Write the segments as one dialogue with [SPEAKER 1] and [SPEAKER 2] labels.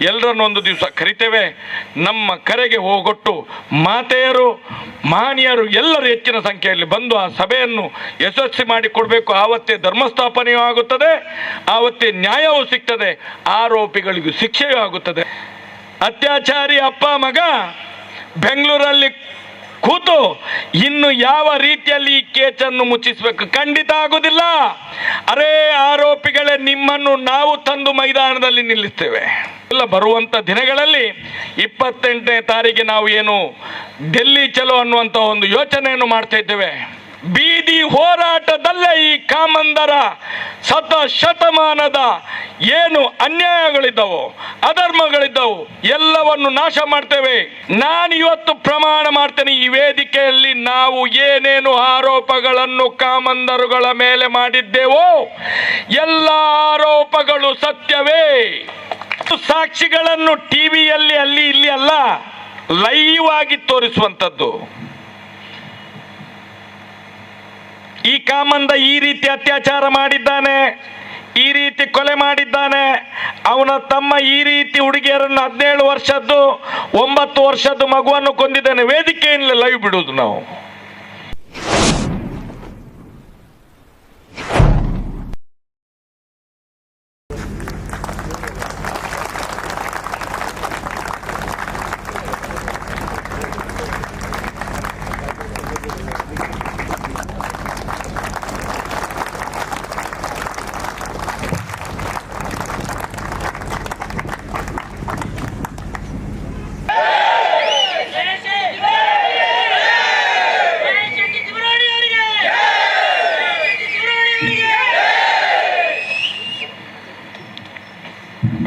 [SPEAKER 1] ಎಲ್ಲರನ್ನು ಒಂದು ದಿವಸ ಕರಿತೇವೆ. ನಮ್ಮ ಕರೆಗೆ ಹೋಗೊಟ್ಟು ಮಾತೆಯರು, ಮಾನಿಯರು ಎಲ್ಲರೂ ಹೆಚ್ಚಿನ ಸಂಖ್ಯೆಯಲ್ಲಿ ಬಂದು ಆ ಸಭೆಯನ್ನು ಯಶಸ್ವಿ ಮಾಡಿಕೊಡಬೇಕು. ಆವತ್ತೇ ಧರ್ಮಸ್ಥಾಪನೆಯೂ ಆಗುತ್ತದೆ. ಆವತ್ತೇ ನ್ಯಾಯವೂ ಸಿಗ್ತದೆ. ಆರೋಪಿಗಳಿಗೂ ಶಿಕ್ಷೆಯೂ ಆಗುತ್ತದೆ. ಅತ್ಯಾಚಾರಿ ಅಪ್ಪ ಮಗ ಬೆಂಗಳೂರಲ್ಲಿ ಕೂತು, ಇನ್ನು ಯಾವ ರೀತಿಯಲ್ಲಿ ಈ ಕೇಸನ್ನು ಮುಚ್ಚಿಸಬೇಕು? ಖಂಡಿತ ಆಗುವುದಿಲ್ಲ ಅರೇ ಆರೋಪಿಗಳೇ, ನಿಮ್ಮನ್ನು ನಾವು ತಂದು ಮೈದಾನದಲ್ಲಿ ನಿಲ್ಲಿಸ್ತೇವೆ. ಎಲ್ಲ ಬರುವಂತ ದಿನಗಳಲ್ಲಿ ಇಪ್ಪತ್ತೆಂಟನೇ ತಾರೀಕಿಗೆ ನಾವು ಏನು ಡೆಲ್ಲಿ ಚಲೋ ಅನ್ನುವಂಥ ಒಂದು ಯೋಚನೆಯನ್ನು ಮಾಡ್ತಾ ಇದ್ದೇವೆ. ಬೀದಿ ಹೋರಾಟದಲ್ಲೇ ಈ ಕಾಮಂದರ ಸತ ಶತಮಾನದ ಏನು ಅನ್ಯಾಯಗಳಿದ್ದವು, ಅಧರ್ಮಗಳಿದ್ದವು, ಎಲ್ಲವನ್ನು ನಾಶ ಮಾಡ್ತೇವೆ. ನಾನು ಇವತ್ತು ಪ್ರಮಾಣ ಮಾಡ್ತೇನೆ ಈ ವೇದಿಕೆಯಲ್ಲಿ ನಾವು ಏನೇನು ಆರೋಪಗಳನ್ನು ಕಾಮಂದರುಗಳ ಮೇಲೆ ಮಾಡಿದ್ದೇವೋ, ಎಲ್ಲ ಆರೋಪಗಳು ಸತ್ಯವೇ. ಸಾಕ್ಷಿಗಳನ್ನು ಟಿವಿಯಲ್ಲಿ ಅಲ್ಲಿ ಇಲ್ಲಿ ಅಲ್ಲ, ಲೈವ್ ಆಗಿ ತೋರಿಸುವಂಥದ್ದು. ಈ ಕಾಮಂದ ಈ ರೀತಿ ಅತ್ಯಾಚಾರ ಮಾಡಿದ್ದಾನೆ, ಈ ರೀತಿ ಕೊಲೆ ಮಾಡಿದ್ದಾನೆ. ಅವನ ತಮ್ಮ ಈ ರೀತಿ ಹುಡುಗಿಯರನ್ನು ಹದಿನೇಳು ವರ್ಷದ್ದು, ಒಂಬತ್ತು ವರ್ಷದ್ದು ಮಗುವನ್ನು ಕೊಂದಿದ್ದಾನೆ. ವೇದಿಕೆಯಲ್ಲಿ ಲೈವ್ ಬಿಡೋದು ನಾವು.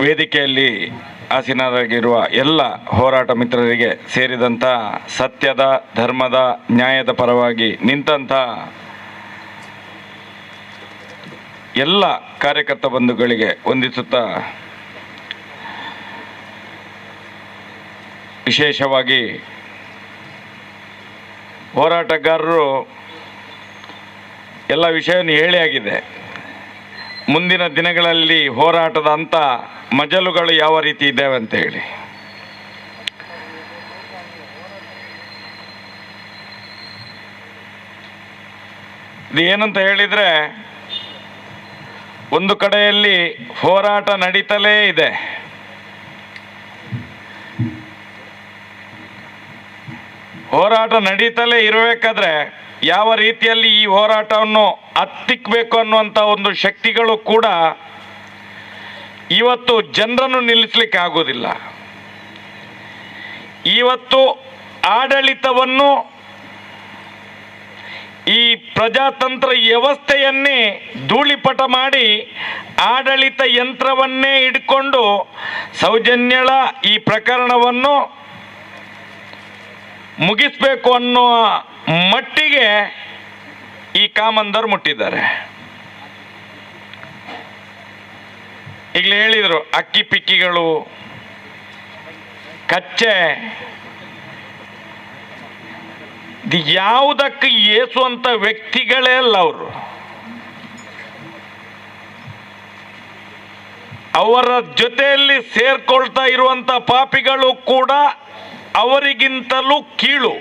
[SPEAKER 1] ವೇದಿಕೆಯಲ್ಲಿ ಆಸೀನರಾಗಿರುವ ಎಲ್ಲ ಹೋರಾಟ ಮಿತ್ರರಿಗೆ ಸೇರಿದಂಥ ಸತ್ಯದ, ಧರ್ಮದ, ನ್ಯಾಯದ ಪರವಾಗಿ ನಿಂತಹ ಎಲ್ಲ ಕಾರ್ಯಕರ್ತ ಬಂಧುಗಳಿಗೆ ವಂದಿಸುತ್ತಾ ವಿಶೇಷವಾಗಿ ಹೋರಾಟಗಾರರು ಎಲ್ಲ ವಿಷಯವನ್ನು ಹೇಳಿ ಮುಂದಿನ ದಿನಗಳಲ್ಲಿ ಹೋರಾಟದ ಅಂತ ಮಜಲುಗಳು ಯಾವ ರೀತಿ ಇದ್ದಾವೆ ಅಂತ ಹೇಳಿ. ಇದು ಏನಂತ ಹೇಳಿದ್ರೆ, ಒಂದು ಕಡೆಯಲ್ಲಿ ಹೋರಾಟ ನಡೀತಲೇ ಇದೆ. ಹೋರಾಟ ನಡೀತಲೇ ಇರಬೇಕಾದ್ರೆ ಯಾವ ರೀತಿಯಲ್ಲಿ ಈ ಹೋರಾಟವನ್ನು ಹತ್ತಿಕ್ಬೇಕು ಅನ್ನುವಂಥ ಒಂದು ಶಕ್ತಿಗಳು ಕೂಡ ಇವತ್ತು ಜನರನ್ನು ನಿಲ್ಲಿಸಲಿಕ್ಕೆ ಆಗೋದಿಲ್ಲ ಇವತ್ತು ಆಡಳಿತವನ್ನು ಈ ಪ್ರಜಾತಂತ್ರ ವ್ಯವಸ್ಥೆಯನ್ನೇ ಧೂಳಿಪಟ ಮಾಡಿ ಆಡಳಿತ ಯಂತ್ರವನ್ನೇ ಇಟ್ಕೊಂಡು ಸೌಜನ್ಯಳ ಈ ಪ್ರಕರಣವನ್ನು ಮುಗಿಸ್ಬೇಕು ಅನ್ನೋ ಮಟ್ಟಿಗೆ ಈ ಕಾಮಂದರ್ ಮುಟ್ಟಿದ್ದಾರೆ. ಈಗಲೇ ಹೇಳಿದರು, ಅಕ್ಕಿ ಪಿಕ್ಕಿಗಳು, ಕಚ್ಚೆ. ಯಾವುದಕ್ಕೆ ಏಸುವಂಥ ವ್ಯಕ್ತಿಗಳೇ ಅಲ್ಲ ಅವರು. ಅವರ ಜೊತೆಯಲ್ಲಿ ಸೇರ್ಕೊಳ್ತಾ ಇರುವಂತ ಪಾಪಿಗಳು ಕೂಡ ಅವರಿಗಿಂತಲೂ ಕೀಳು.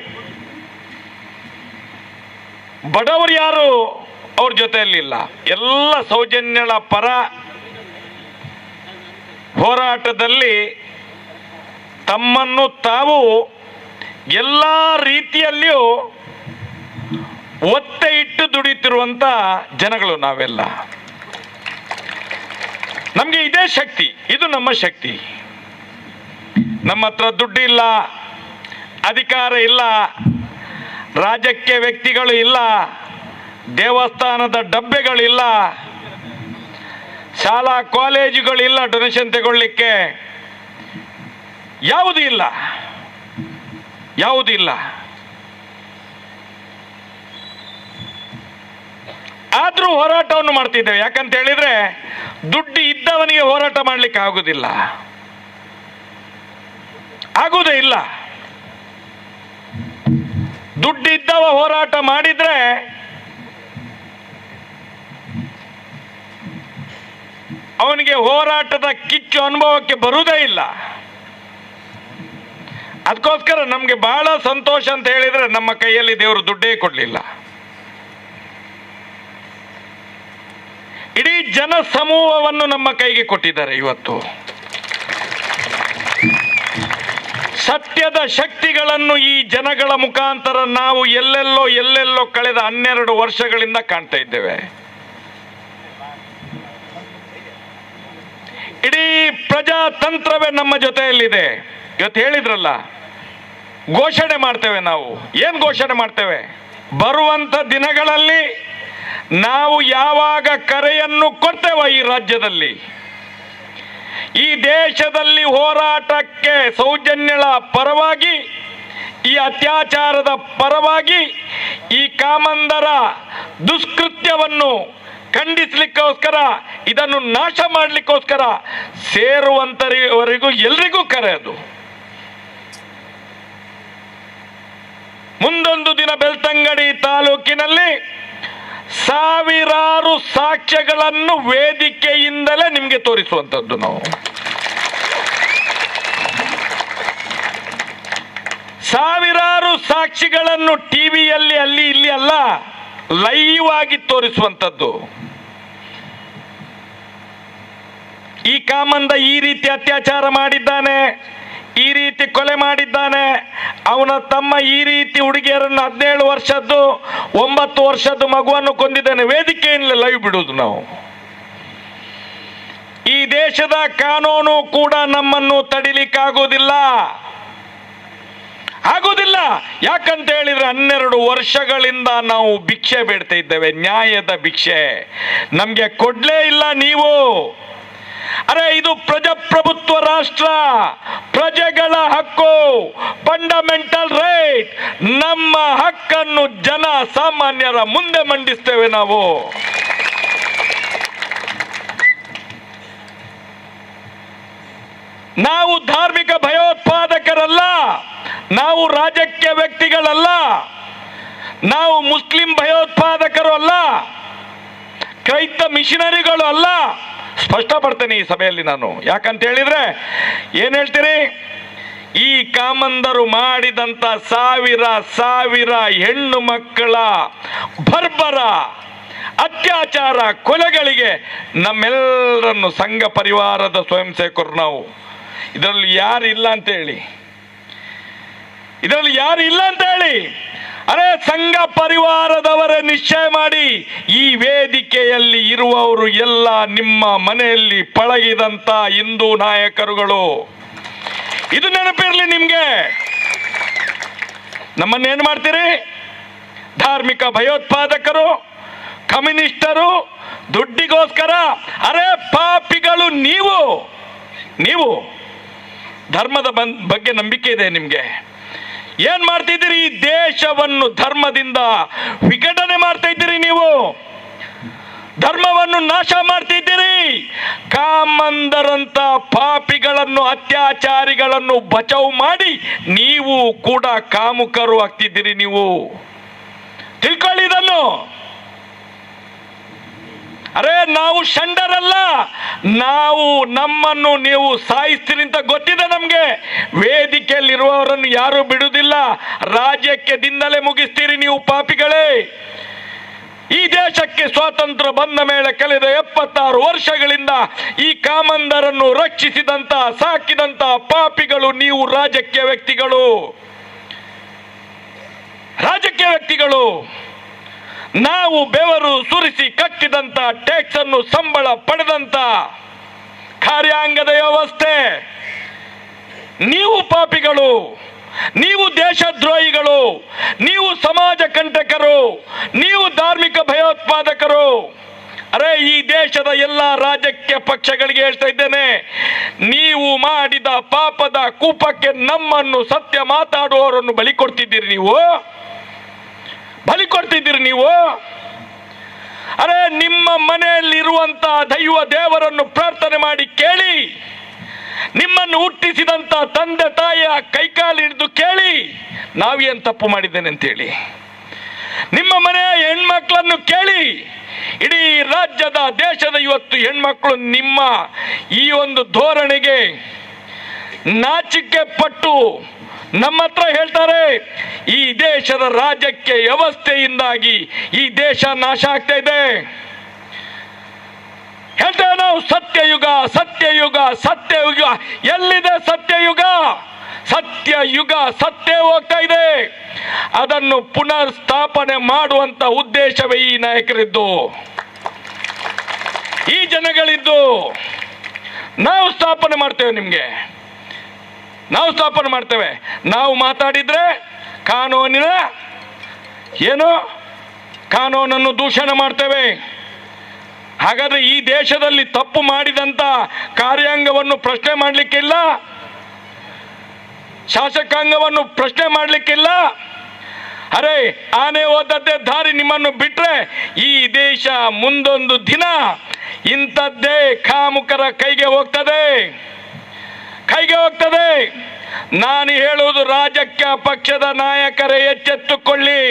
[SPEAKER 1] ಬಡವರು ಯಾರು? ಅವ್ರ ಜೊತೆಯಲ್ಲಿಲ್ಲ. ಎಲ್ಲ ಸೌಜನ್ಯಳ ಪರ ಹೋರಾಟದಲ್ಲಿ ತಮ್ಮನ್ನು ತಾವು ಎಲ್ಲ ರೀತಿಯಲ್ಲಿಯೂ ಒತ್ತೆ ಇಟ್ಟು ದುಡಿಯುತ್ತಿರುವಂತ ಜನಗಳು ನಾವೆಲ್ಲ. ನಮಗೆ ಇದೇ ಶಕ್ತಿ, ಇದು ನಮ್ಮ ಶಕ್ತಿ. ನಮ್ಮ ಹತ್ರ ದುಡ್ಡು ಇಲ್ಲ ಅಧಿಕಾರ ಇಲ್ಲ, ರಾಜಕೀಯ ವ್ಯಕ್ತಿಗಳು ಇಲ್ಲ, ದೇವಸ್ಥಾನದ ಡಬ್ಬೆಗಳಿಲ್ಲ ಶಾಲಾ ಕಾಲೇಜುಗಳಿಲ್ಲ ಡೊನೇಷನ್ ತಗೊಳ್ಳಿಕ್ಕೆ ಯಾವುದೂ ಇಲ್ಲ. ಯಾವುದೂ ಇಲ್ಲ. ಆದರೂ ಹೋರಾಟವನ್ನು ಮಾಡ್ತಿದ್ದೇವೆ. ಯಾಕಂತ ಹೇಳಿದ್ರೆ ದುಡ್ಡು ಇದ್ದವನಿಗೆ ಹೋರಾಟ ಮಾಡ್ಲಿಕ್ಕೆ ಆಗುದಿಲ್ಲ. ಆಗುವುದೇ ಇಲ್ಲ. ದುಡ್ಡಿದ್ದವ ಹೋರಾಟ ಮಾಡಿದ್ರೆ ಅವನಿಗೆ ಹೋರಾಟದ ಕಿಚ್ಚು ಅನುಭವಕ್ಕೆ ಬರುವುದೇ ಇಲ್ಲ. ಅದಕ್ಕೋಸ್ಕರ ನಮಗೆ ಬಹಳ ಸಂತೋಷ ಅಂತ ಹೇಳಿದರೆ ನಮ್ಮ ಕೈಯಲ್ಲಿ ದೇವರು ದುಡ್ಡೇ ಕೊಡಲಿಲ್ಲ. ಇಡೀ ಜನ ಸಮೂಹವನ್ನು ನಮ್ಮ ಕೈಗೆ ಕೊಟ್ಟಿದ್ದಾರೆ ಇವತ್ತು. ಸತ್ಯದ ಶಕ್ತಿಗಳನ್ನು ಈ ಜನಗಳ ಮುಖಾಂತರ ನಾವು ಎಲ್ಲೆಲ್ಲೋ ಎಲ್ಲೆಲ್ಲೋ ಕಳೆದ ಹನ್ನೆರಡು ವರ್ಷಗಳಿಂದ ಕಾಣ್ತಾ ಇದ್ದೇವೆ. ಇಡೀ ಪ್ರಜಾತಂತ್ರವೇ ನಮ್ಮ ಜೊತೆಯಲ್ಲಿದೆ. ಇವತ್ತು ಹೇಳಿದ್ರಲ್ಲ, ಘೋಷಣೆ ಮಾಡ್ತೇವೆ ನಾವು. ಏನು ಘೋಷಣೆ ಮಾಡ್ತೇವೆ? ಬರುವಂತ ದಿನಗಳಲ್ಲಿ ನಾವು ಯಾವಾಗ ಕರೆಯನ್ನು ಕೊಡ್ತೇವ ಈ ರಾಜ್ಯದಲ್ಲಿ. ಈ ದೇಶದಲ್ಲಿ ಹೋರಾಟಕ್ಕೆ ಸೌಜನ್ಯಳ ಪರವಾಗಿ, ಈ ಅತ್ಯಾಚಾರದ ಪರವಾಗಿ ಈ ಕಾಮಂದರ ದುಷ್ಕೃತ್ಯವನ್ನು ಖಂಡಿಸ್ಲಿಕ್ಕೋಸ್ಕರ, ಇದನ್ನು ನಾಶ ಮಾಡಲಿಕ್ಕೋಸ್ಕರ ಸೇರುವಂತರಿವರೆಗೂ ಎಲ್ರಿಗೂ ಕರೆ ಅದು. ಮುಂದೊಂದು ದಿನ ಬೆಳ್ತಂಗಡಿ ತಾಲೂಕಿನಲ್ಲಿ ಸಾವಿರಾರು ಸಾಕ್ಷ್ಯಗಳನ್ನು ವೇದಿಕೆಯಿಂದಲೇ ನಿಮಗೆ ತೋರಿಸುವಂಥದ್ದು ನಾವು. ಸಾವಿರಾರು ಸಾಕ್ಷಿಗಳನ್ನು ಟಿವಿಯಲ್ಲಿ ಅಲ್ಲಿ, ಇಲ್ಲಿ ಅಲ್ಲ, ಲೈವ್ ಆಗಿ ತೋರಿಸುವಂಥದ್ದು. ಈ ಕಾಮಂದ ಈ ರೀತಿ ಅತ್ಯಾಚಾರ ಮಾಡಿದ್ದಾನೆ, ಈ ರೀತಿ ಕೊಲೆ ಮಾಡಿದ್ದಾನೆ. ಅವನ ತಮ್ಮ ಈ ರೀತಿ ಹುಡುಗಿಯರನ್ನು ಹದಿನೇಳು ವರ್ಷದ್ದು, ಒಂಬತ್ತು ವರ್ಷದ್ದು ಮಗುವನ್ನು ಕೊಂದಿದ್ದಾನೆ. ವೇದಿಕೆಯಲ್ಲಿ ಲೈವ್ ಬಿಡುವುದು ನಾವು. ಈ ದೇಶದ ಕಾನೂನು ಕೂಡ ನಮ್ಮನ್ನು ತಡಿಲಿಕ್ಕಾಗೋದಿಲ್ಲ ಆಗೋದಿಲ್ಲ ಯಾಕಂತ ಹೇಳಿದ್ರೆ ಹನ್ನೆರಡು ವರ್ಷಗಳಿಂದ ನಾವು ಭಿಕ್ಷೆ ಬೇಡ್ತಾ ಇದ್ದೇವೆ. ನ್ಯಾಯದ ಭಿಕ್ಷೆ. ನಮಗೆ ಕೊಡ್ಲೇ ಇಲ್ಲ ನೀವು. ಅರೆ, ಇದು ಪ್ರಜಾಪ್ರಭುತ್ವ ರಾಷ್ಟ್ರ. ಪ್ರಜೆಗಳ ಹಕ್ಕು ಫಂಡಮೆಂಟಲ್ ರೈಟ್ ನಮ್ಮ ಹಕ್ಕನ್ನು ಜನ ಸಾಮಾನ್ಯರ ಮುಂದೆ ಮಂಡಿಸ್ತೇವೆ ನಾವು. ನಾವು ಧಾರ್ಮಿಕ ಭಯೋತ್ಪಾದಕರಲ್ಲ, ನಾವು ರಾಜಕೀಯ ವ್ಯಕ್ತಿಗಳಲ್ಲ, ನಾವು ಮುಸ್ಲಿಂ ಭಯೋತ್ಪಾದಕರು ಅಲ್ಲ, ಕ್ರೈಸ್ತ ಮಿಷನರಿಗಳು ಅಲ್ಲ ಸ್ಪಷ್ಟಪಡ್ತೇನೆ ಈ ಸಭೆಯಲ್ಲಿ ನಾನು. ಯಾಕಂತ ಹೇಳಿದ್ರೆ ಏನ್ ಹೇಳ್ತೀರಿ? ಈ ಕಾಮಂದರು ಮಾಡಿದಂತ ಸಾವಿರ ಸಾವಿರ ಹೆಣ್ಣು ಮಕ್ಕಳ ಬರ್ಬರ ಅತ್ಯಾಚಾರ ಕೊಲೆಗಳಿಗೆ ನಮ್ಮೆಲ್ಲರನ್ನು ಸಂಘ ಪರಿವಾರದ ಸ್ವಯಂ ಸೇವಕರು ನಾವು. ಇದರಲ್ಲಿ ಯಾರು ಇಲ್ಲ ಅಂತ ಹೇಳಿ ಇದರಲ್ಲಿ ಯಾರು ಇಲ್ಲ ಅಂತ ಹೇಳಿ ಅರೆ ಸಂಘ ಪರಿವಾರದವರೇ ನಿಶ್ಚಯ ಮಾಡಿ, ಈ ವೇದಿಕೆಯಲ್ಲಿ ಇರುವವರು ಎಲ್ಲ ನಿಮ್ಮ ಮನೆಯಲ್ಲಿ ಪಳಗಿದಂತ ಹಿಂದೂ ನಾಯಕರುಗಳು. ಇದು ನೆನಪಿರಲಿ ನಿಮ್ಗೆ. ನಮ್ಮನ್ನೇನು ಮಾಡ್ತೀರಿ? ಧಾರ್ಮಿಕ ಭಯೋತ್ಪಾದಕರು, ಕಮ್ಯುನಿಸ್ಟರು, ದುಡ್ಡಿಗೋಸ್ಕರ, ಅರೆ ಪಾಪಿಗಳು ನೀವು ನೀವು. ಧರ್ಮದ ಬಗ್ಗೆ ನಂಬಿಕೆ ಇದೆ ನಿಮ್ಗೆ. ಏನ್ ಮಾಡ್ತಿದ್ದೀರಿ? ಈ ದೇಶವನ್ನು ಧರ್ಮದಿಂದ ವಿಘಟನೆ ಮಾಡ್ತಾ ಇದ್ದೀರಿ ನೀವು. ಧರ್ಮವನ್ನು ನಾಶ ಮಾಡ್ತಿದ್ದೀರಿ. ಕಾಮಂದರಂತ ಪಾಪಿಗಳನ್ನು, ಅತ್ಯಾಚಾರಿಗಳನ್ನು ಬಚಾವ್ ಮಾಡಿ ನೀವು ಕೂಡ ಕಾಮುಕರು ಆಗ್ತಿದ್ದೀರಿ ನೀವು. ತಿಳ್ಕೊಳ್ಳಿ ಇದನ್ನು. ಅರೆ, ನಾವು ಷಂಡರಲ್ಲ. ನಾವು ನಮ್ಮನ್ನು ನೀವು ಸಾಯಿಸ್ತೀರಿ ಅಂತ ಗೊತ್ತಿದೆ ನಮಗೆ. ವೇದಿಕೆಯಲ್ಲಿರುವವರನ್ನು ಯಾರು ಬಿಡುವುದಿಲ್ಲ. ರಾಜ್ಯಕ್ಕೆದಿಂದಲೇ ಮುಗಿಸ್ತೀರಿ ನೀವು ಪಾಪಿಗಳೇ. ಈ ದೇಶಕ್ಕೆ ಸ್ವಾತಂತ್ರ್ಯ ಬಂದ ಮೇಲೆ ಕಳೆದ ಎಪ್ಪತ್ತಾರು ವರ್ಷಗಳಿಂದ ಈ ಕಾಮಂದರನ್ನು ರಕ್ಷಿಸಿದಂತ, ಸಾಕಿದಂತ ಪಾಪಿಗಳು ನೀವು ರಾಜಕೀಯ ವ್ಯಕ್ತಿಗಳು. ರಾಜಕೀಯ ವ್ಯಕ್ತಿಗಳು. ನಾವು ಬೆವರು ಸುರಿಸಿ ಕಟ್ಟಿದಂತ ಟ್ಯಾಕ್ಸ್ ಅನ್ನು ಸಂಬಳ ಪಡೆದಂತ ಕಾರ್ಯಾಂಗದ ವ್ಯವಸ್ಥೆ. ನೀವು ಪಾಪಿಗಳು, ನೀವು ದೇಶದ್ರೋಹಿಗಳು, ನೀವು ಸಮಾಜ ಕಂಟಕರು, ನೀವು ಧಾರ್ಮಿಕ ಭಯೋತ್ಪಾದಕರು. ಅರೆ, ಈ ದೇಶದ ಎಲ್ಲ ರಾಜಕೀಯ ಪಕ್ಷಗಳಿಗೆ ಹೇಳ್ತಾ ಇದ್ದೇನೆ, ನೀವು ಮಾಡಿದ ಪಾಪದ ಕೂಪಕ್ಕೆ ನಮ್ಮನ್ನು ಸತ್ಯ ಮಾತಾಡುವವರನ್ನು ಬಲಿ ಕೊಡ್ತಿದ್ದೀರಿ ನೀವು. ಬಲಿ ಕೊಡ್ತಿದ್ದೀರಿ ನೀವು? ಅರೆ, ನಿಮ್ಮ ಮನೆಯಲ್ಲಿರುವಂತ ದೈವ ದೇವರನ್ನು ಪ್ರಾರ್ಥನೆ ಮಾಡಿ ಕೇಳಿ. ನಿಮ್ಮನ್ನು ಹುಟ್ಟಿಸಿದಂತ ತಂದೆ ತಾಯಿಯ ಕೈಕಾಲು ಹಿಡಿದು ಕೇಳಿ. ನಾವೇನ್ ತಪ್ಪು ಮಾಡಿದ್ದೇನೆ ಅಂತೇಳಿ. ನಿಮ್ಮ ಮನೆಯ ಹೆಣ್ಮಕ್ಳನ್ನು ಕೇಳಿ. ಇಡೀ ರಾಜ್ಯದ, ದೇಶದ ಇವತ್ತು ಹೆಣ್ಮಕ್ಳು ನಿಮ್ಮ ಈ ಒಂದು ಧೋರಣೆಗೆ ನಾಚಿಕೆ ಪಟ್ಟು ನಮ್ಮ ಹತ್ರ ಹೇಳ್ತಾರೆ, ಈ ದೇಶದ ರಾಜ್ಯಕ್ಕೆ ವ್ಯವಸ್ಥೆಯಿಂದಾಗಿ ಈ ದೇಶ ನಾಶ ಆಗ್ತಾ ಇದೆ. ಹೇಳ್ತೇವೆ ನಾವು ಸತ್ಯಯುಗ ಸತ್ಯಯುಗ ಸತ್ಯಯುಗ. ಎಲ್ಲಿದೆ ಸತ್ಯಯುಗ? ಸತ್ಯಯುಗ ಸತ್ಯ ಹೋಗ್ತಾ ಇದೆ. ಅದನ್ನು ಪುನರ್ ಸ್ಥಾಪನೆ ಮಾಡುವಂತ ಉದ್ದೇಶವೇ ಈ ನಾಯಕರಿದ್ದು. ಈ ಜನಗಳಿದ್ದು ನಾವು ಸ್ಥಾಪನೆ ಮಾಡ್ತೇವೆ ನಿಮಗೆ. ನಾವು ಸ್ಥಾಪನೆ ಮಾಡ್ತೇವೆ. ನಾವು ಮಾತಾಡಿದ್ರೆ ಕಾನೂನಿನ ಏನು? ಕಾನೂನನ್ನು ದೂಷಣ ಮಾಡ್ತೇವೆ. ಹಾಗಾದ್ರೆ ಈ ದೇಶದಲ್ಲಿ ತಪ್ಪು ಮಾಡಿದಂತ ಕಾರ್ಯಾಂಗವನ್ನು ಪ್ರಶ್ನೆ ಮಾಡಲಿಕ್ಕಿಲ್ಲ ಶಾಸಕಾಂಗವನ್ನು ಪ್ರಶ್ನೆ ಮಾಡಲಿಕ್ಕಿಲ್ಲ ಅರೆ, ಆನೆ ಹೋದದ್ದೇ ದಾರಿ ನಿಮ್ಮನ್ನು ಬಿಟ್ರೆ ಈ ದೇಶ ಮುಂದೊಂದು ದಿನ ಇಂಥದ್ದೇ ಕಾಮುಕರ ಕೈಗೆ ಹೋಗ್ತದೆ. ಕೈಗೆ ಹೋಗ್ತದೆ. ನಾನು ಹೇಳುವುದು ರಾಜಕೀಯ ಪಕ್ಷದ ನಾಯಕರೇ ಎಚ್ಚೆತ್ತುಕೊಳ್ಳಿ.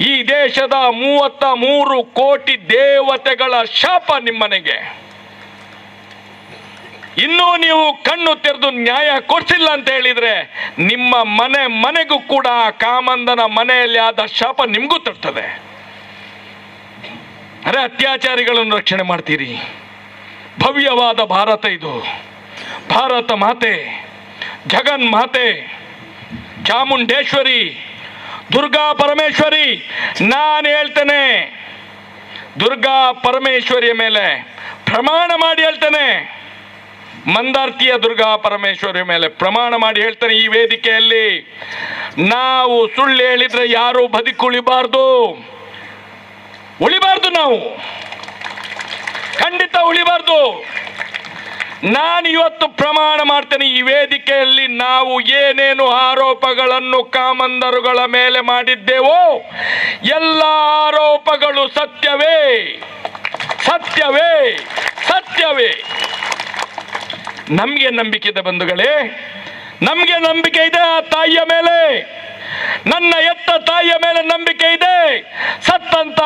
[SPEAKER 1] ಈ ದೇಶದ ಮೂವತ್ತ ಮೂರು ಕೋಟಿ ದೇವತೆಗಳ ಶಾಪ ನಿಮ್ಮನೆಗೆ. ಇನ್ನೂ ನೀವು ಕಣ್ಣು ತೆರೆದು ನ್ಯಾಯ ಕೊಡ್ಸಿಲ್ಲ ಅಂತ ಹೇಳಿದ್ರೆ ನಿಮ್ಮ ಮನೆ ಮನೆಗೂ ಕೂಡ ಕಾಮಂದನ ಮನೆಯಲ್ಲಿ ಆದ ಶಾಪ ನಿಮಗೂ ತರ್ತದೆ. ಅರೆ ಅತ್ಯಾಚಾರಿಗಳನ್ನು ರಕ್ಷಣೆ ಮಾಡ್ತೀರಿ. ಭವ್ಯವಾದ ಭಾರತ ಇದು. ಭಾರತ ಮಾತೆ, ಜಗನ್ ಮಾತೆ, ಚಾಮುಂಡೇಶ್ವರಿ, ದುರ್ಗಾ ಪರಮೇಶ್ವರಿ, ನಾನು ಹೇಳ್ತೇನೆ. ದುರ್ಗಾ ಪರಮೇಶ್ವರಿಯ ಮೇಲೆ ಪ್ರಮಾಣ ಮಾಡಿ ಹೇಳ್ತೇನೆ. ಮಂದಾರ್ತಿಯ ದುರ್ಗಾ ಪರಮೇಶ್ವರಿಯ ಮೇಲೆ ಪ್ರಮಾಣ ಮಾಡಿ ಹೇಳ್ತೇನೆ ಈ ವೇದಿಕೆಯಲ್ಲಿ. ನಾವು ಸುಳ್ಳು ಹೇಳಿದ್ರೆ ಯಾರು ಬದುಕುಳಿಬಾರ್ದು ಉಳಿಬಾರ್ದು ನಾವು. ಖಂಡಿತ ಉಳಿಬಾರ್ದು. ನಾನು ಇವತ್ತು ಪ್ರಮಾಣ ಮಾಡ್ತೇನೆ, ಈ ವೇದಿಕೆಯಲ್ಲಿ ನಾವು ಏನೇನು ಆರೋಪಗಳನ್ನು ಕಾಮಂದರುಗಳ ಮೇಲೆ ಮಾಡಿದ್ದೇವೋ, ಎಲ್ಲ ಆರೋಪಗಳು ಸತ್ಯವೇ ಸತ್ಯವೇ ಸತ್ಯವೇ. ನಮಗೆ ನಂಬಿಕೆ ಇದೆ ಬಂಧುಗಳೇ, ನಮಗೆ ನಂಬಿಕೆ ಇದೆ ಆ ತಾಯಿಯ ಮೇಲೆ. ನನ್ನ ಎತ್ತ ತಾಯಿಯ ಮೇಲೆ ನಂಬಿಕೆ ಇದೆ, ಸತ್ತಂತ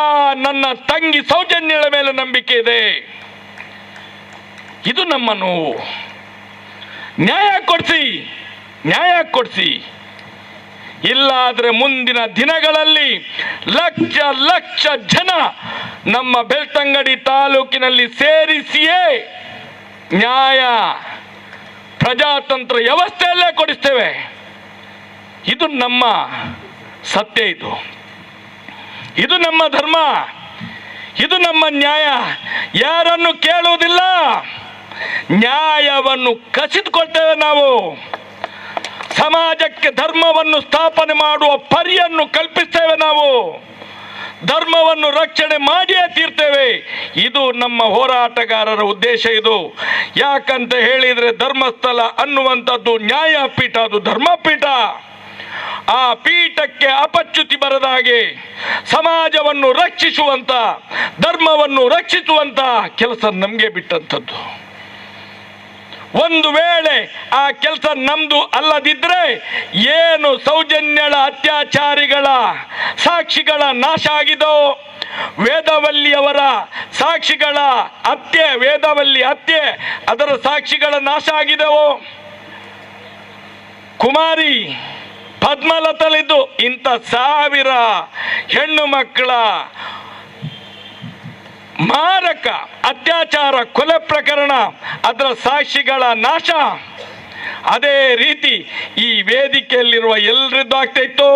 [SPEAKER 1] ನನ್ನ ತಂಗಿ ಸೌಜನ್ಯಳ ಮೇಲೆ ನಂಬಿಕೆ ಇದೆ. ಇದು ನಮ್ಮ ನೋವು. ನ್ಯಾಯ ಕೊಡಿಸಿ ನ್ಯಾಯ ಕೊಡಿಸಿ. ಇಲ್ಲಾದರೆ ಮುಂದಿನ ದಿನಗಳಲ್ಲಿ ಲಕ್ಷ ಲಕ್ಷ ಜನ ನಮ್ಮ ಬೆಳ್ತಂಗಡಿ ತಾಲೂಕಿನಲ್ಲಿ ಸೇರಿಸಿಯೇ ನ್ಯಾಯ, ಪ್ರಜಾತಂತ್ರ ವ್ಯವಸ್ಥೆಯಲ್ಲೇ ಕೊಡಿಸ್ತೇವೆ. ಇದು ನಮ್ಮ ಸತ್ಯ ಇದು. ಇದು ನಮ್ಮ ಧರ್ಮ. ಇದು ನಮ್ಮ ನ್ಯಾಯ. ಯಾರನ್ನು ಕೇಳುವುದಿಲ್ಲ? ನ್ಯಾಯವನ್ನು ಕಸಿದುಕೊಳ್ತೇವೆ ನಾವು. ಸಮಾಜಕ್ಕೆ ಧರ್ಮವನ್ನು ಸ್ಥಾಪನೆ ಮಾಡುವ ಪರಿಯನ್ನು ಕಲ್ಪಿಸ್ತೇವೆ ನಾವು. ಧರ್ಮವನ್ನು ರಕ್ಷಣೆ ಮಾಡಿಯೇ ತೀರ್ತೇವೆ. ಇದು ನಮ್ಮ ಹೋರಾಟಗಾರರ ಉದ್ದೇಶ ಇದು. ಯಾಕಂತ ಹೇಳಿದರೆ ಧರ್ಮಸ್ಥಳ ಅನ್ನುವಂಥದ್ದು ನ್ಯಾಯಪೀಠ, ಅದು ಧರ್ಮಪೀಠ. ಆ ಪೀಠಕ್ಕೆ ಅಪಚ್ಯುತಿ ಬರದ ಹಾಗೆ ಸಮಾಜವನ್ನು ರಕ್ಷಿಸುವಂತ, ಧರ್ಮವನ್ನು ರಕ್ಷಿಸುವಂತ ಕೆಲಸ ನಮಗೆ ಬಿಟ್ಟಂಥದ್ದು. ಒಂದು ವೇಳೆ ಆ ಕೆಲಸ ನಮ್ದು ಅಲ್ಲದಿದ್ರೆ ಏನು ಸೌಜನ್ಯಳ ಅತ್ಯಾಚಾರಿಗಳ ಸಾಕ್ಷಿಗಳ ನಾಶ ಆಗಿದೋ? ವೇದವಲ್ಲಿಯವರ ಸಾಕ್ಷಿಗಳ ಹತ್ಯೆ, ವೇದವಲ್ಲಿ ಹತ್ಯೆ ಅದರ ಸಾಕ್ಷಿಗಳ ನಾಶ ಆಗಿದವು? ಕುಮಾರಿ ಪದ್ಮಲತಲಿದ್ದು ಇಂಥ ಸಾವಿರ ಹೆಣ್ಣು ಮಕ್ಕಳ ಮಾರಕ ಅತ್ಯಾಚಾರ ಕೊಲೆ ಪ್ರಕರಣ ಅದರ ಸಾಕ್ಷಿಗಳ ನಾಶ. ಅದೇ ರೀತಿ ಈ ವೇದಿಕೆಯಲ್ಲಿರುವ ಎಲ್ರದ್ದು ಆಗ್ತಾಯಿತ್ತು.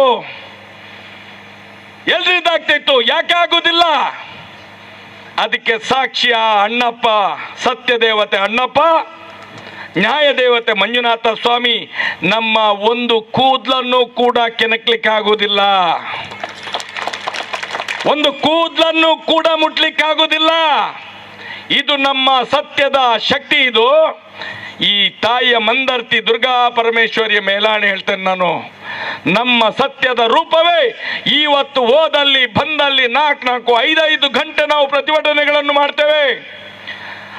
[SPEAKER 1] ಆಗ್ತಾಯಿತ್ತು. ಆಗ್ತಾ ಇತ್ತು ಯಾಕೆ ಆಗುದಿಲ್ಲ? ಅದಕ್ಕೆ ಸಾಕ್ಷಿಯ ಅಣ್ಣಪ್ಪ ಸತ್ಯ ದೇವತೆ ಅಣ್ಣಪ್ಪ ನ್ಯಾಯ ದೇವತೆ ಮಂಜುನಾಥ ಸ್ವಾಮಿ ನಮ್ಮ ಒಂದು ಕೂದಲನ್ನು ಕೂಡ ಕೆಣಕ್ಲಿಕ್ಕೆ ಆಗುವುದಿಲ್ಲ ಒಂದು ಕೂದಲನ್ನು ಕೂಡ ಮುಟ್ಲಿಕ್ಕಾಗುವುದಿಲ್ಲ. ಇದು ನಮ್ಮ ಸತ್ಯದ ಶಕ್ತಿ ಇದು. ಈ ತಾಯಿಯ ಮಂದರ್ತಿ ದುರ್ಗಾ ಪರಮೇಶ್ವರಿಯ ಮೇಲಾಣೆ ಹೇಳ್ತೇನೆ ನಾನು. ನಮ್ಮ ಸತ್ಯದ ರೂಪವೇ ಇವತ್ತು ಓದಲ್ಲಿ ಬಂದಲ್ಲಿ ನಾಲ್ಕು ನಾಲ್ಕು, ಐದೈದು ಗಂಟೆ ನಾವು ಪ್ರತಿಭಟನೆಗಳನ್ನು ಮಾಡ್ತೇವೆ.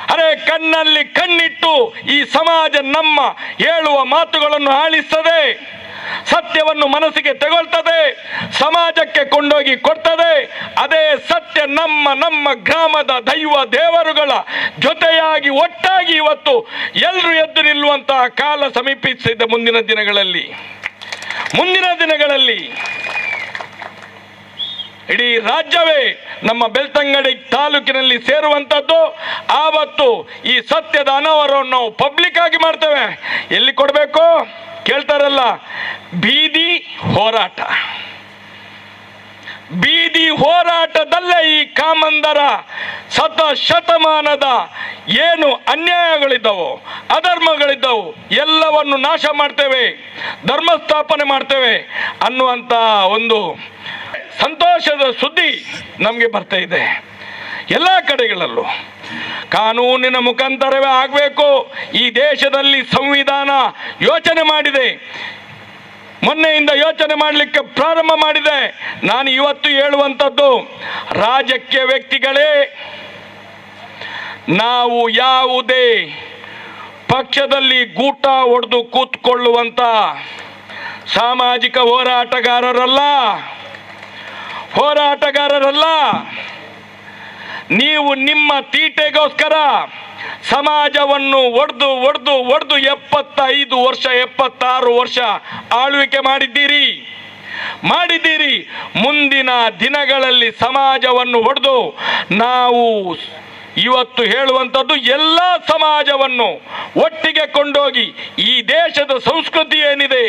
[SPEAKER 1] ಅರೆ ಕಣ್ಣಲ್ಲಿ ಕಣ್ಣಿಟ್ಟು ಈ ಸಮಾಜ ನಮ್ಮ ಹೇಳುವ ಮಾತುಗಳನ್ನು ಆಲಿಸ್ತದೆ. ಸತ್ಯವನ್ನು ಮನಸ್ಸಿಗೆ ತಗೊಳ್ತದೆ, ಸಮಾಜಕ್ಕೆ ಕೊಂಡೋಗಿ ಕೊಡ್ತದೆ. ಅದೇ ಸತ್ಯ ನಮ್ಮ ನಮ್ಮ ಗ್ರಾಮದ ದೈವ ದೇವರುಗಳ ಜೊತೆಯಾಗಿ ಒಟ್ಟಾಗಿ ಇವತ್ತು ಎಲ್ಲರೂ ಎದ್ದು ನಿಲ್ಲುವಂತಹ ಕಾಲ ಸಮೀಪಿಸಿದ ಮುಂದಿನ ದಿನಗಳಲ್ಲಿ. ಮುಂದಿನ ದಿನಗಳಲ್ಲಿ ಇಡೀ ರಾಜ್ಯವೇ ನಮ್ಮ ಬೆಳ್ತಂಗಡಿ ತಾಲೂಕಿನಲ್ಲಿ ಸೇರುವಂಥದ್ದು ಆವತ್ತು ಈ ಸತ್ಯದ ಅನಾವರವನ್ನು ನಾವು ಪಬ್ಲಿಕ್ ಆಗಿ ಮಾಡ್ತೇವೆ. ಎಲ್ಲಿ ಕೊಡಬೇಕು? ಕೇಳ್ತಾರಲ್ಲ, ಬೀದಿ ಹೋರಾಟ. ಬೀದಿ ಹೋರಾಟದಲ್ಲೇ ಈ ಕಾಮಂದರ ಸತ ಶತಮಾನದ ಏನು ಅನ್ಯಾಯಗಳಿದ್ದವು, ಅಧರ್ಮಗಳಿದ್ದವು, ಎಲ್ಲವನ್ನು ನಾಶ ಮಾಡ್ತೇವೆ, ಧರ್ಮ ಸ್ಥಾಪನೆ ಮಾಡ್ತೇವೆ ಅನ್ನುವಂಥ ಒಂದು ಸಂತೋಷದ ಸುದ್ದಿ ನಮಗೆ ಬರ್ತಾ ಇದೆ. ಎಲ್ಲ ಕಡೆಗಳಲ್ಲೂ ಕಾನೂನಿನ ಮುಖಾಂತರವೇ ಆಗಬೇಕು. ಈ ದೇಶದಲ್ಲಿ ಸಂವಿಧಾನ ಯೋಚನೆ ಮಾಡಿದೆ. ಮೊನ್ನೆಯಿಂದ ಯೋಚನೆ ಮಾಡಲಿಕ್ಕೆ ಪ್ರಾರಂಭ ಮಾಡಿದೆ. ನಾನು ಇವತ್ತು ಹೇಳುವಂಥದ್ದು, ರಾಜಕೀಯ ವ್ಯಕ್ತಿಗಳೇ, ನಾವು ಯಾವುದೇ ಪಕ್ಷದಲ್ಲಿ ಗೂಟ ಹೊಡೆದು ಕೂತ್ಕೊಳ್ಳುವಂಥ ಸಾಮಾಜಿಕ ಹೋರಾಟಗಾರರಲ್ಲ. ಹೋರಾಟಗಾರರಲ್ಲ. ನೀವು ನಿಮ್ಮ ತೀಟೆಗೋಸ್ಕರ ಸಮಾಜವನ್ನು ಒಡೆದು ಒಡೆದು ಒಡೆದು ಎಪ್ಪತ್ತೈದು ವರ್ಷ, ಎಪ್ಪತ್ತಾರು ವರ್ಷ ಆಳ್ವಿಕೆ ಮಾಡಿದ್ದೀರಿ. ಮಾಡಿದ್ದೀರಿ. ಮುಂದಿನ ದಿನಗಳಲ್ಲಿ ಸಮಾಜವನ್ನು ಒಡೆದು ನಾವು ಇವತ್ತು ಹೇಳುವಂಥದ್ದು ಎಲ್ಲ ಸಮಾಜವನ್ನು ಒಟ್ಟಿಗೆ ಕೊಂಡೋಗಿ ಈ ದೇಶದ ಸಂಸ್ಕೃತಿ ಏನಿದೆ,